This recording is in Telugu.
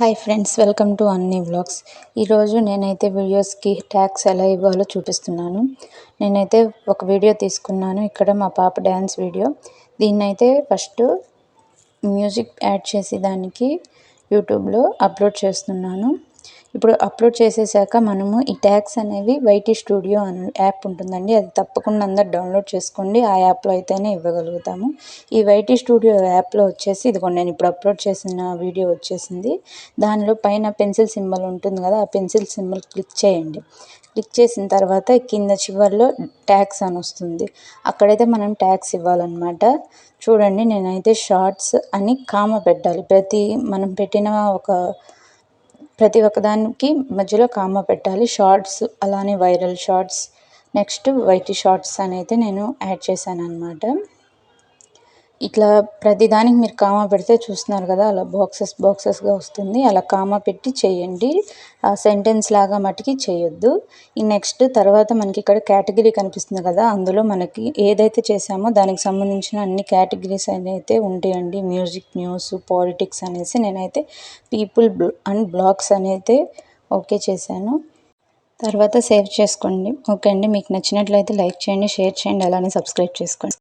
హాయ్ ఫ్రెండ్స్ వెల్కమ్ టు అన్ని వ్లాగ్స్. ఈరోజు నేనైతే వీడియోస్కి ట్యాక్స్ ఎలా ఇవ్వాలో చూపిస్తున్నాను. నేనైతే ఒక వీడియో తీసుకున్నాను. ఇక్కడ మా పాప డ్యాన్స్ వీడియో. దీన్నైతే ఫస్ట్ మ్యూజిక్ యాడ్ చేసి దానికి యూట్యూబ్లో అప్లోడ్ చేస్తున్నాను. ఇప్పుడు అప్లోడ్ చేసేసాక మనము ఈ ట్యాగ్స్ అనేవి వైటీ స్టూడియో అనే యాప్ ఉంటుందండి. అది తప్పకుండా అందరు డౌన్లోడ్ చేసుకోండి. ఆ యాప్లో అయితేనే ఇవ్వగలుగుతాము. ఈ వైటీ స్టూడియో యాప్లో వచ్చేసి ఇదిగోండి నేను ఇప్పుడు అప్లోడ్ చేసిన వీడియో వచ్చేసింది. దానిలో పైన పెన్సిల్ సింబల్ ఉంటుంది కదా ఆ పెన్సిల్ సింబల్ క్లిక్ చేయండి. క్లిక్ చేసిన తర్వాత కింద చివరిలో ట్యాక్స్ అని వస్తుంది. అక్కడైతే మనం ట్యాక్స్ ఇవ్వాలన్నమాట. చూడండి నేనైతే షార్ట్స్ అని కామ పెట్టాలి. ప్రతి మనం పెట్టిన ఒక ప్రతి ఒక్కదానికి మధ్యలో కామ పెట్టాలి. షార్ట్స్ అలానే viral shorts. Next YT shorts అని అయితే నేను యాడ్ చేశాను అనమాట ఇట్లా ప్రతిదానికి మీరు కామా పెడితే చూస్తున్నారు కదా అలా బాక్సెస్ బాక్సెస్గా వస్తుంది. అలా కామా పెట్టి చేయండి. ఆ సెంటెన్స్ లాగా మటుకి చేయొద్దు. ఈ నెక్స్ట్ తర్వాత మనకి ఇక్కడ కేటగిరీ కనిపిస్తుంది కదా అందులో మనకి ఏదైతే చేసామో దానికి సంబంధించిన అన్ని కేటగిరీస్ అయితే ఉంటాయండి. మ్యూజిక్ న్యూస్ పాలిటిక్స్ అనేసి నేనైతే పీపుల్ అండ్ బ్లాగ్స్ అనేది ఓకే చేశాను. తర్వాత సేవ్ చేసుకోండి. ఓకే అండి. మీకు నచ్చినట్లయితే లైక్ చేయండి షేర్ చేయండి అలానే సబ్స్క్రైబ్ చేసుకోండి.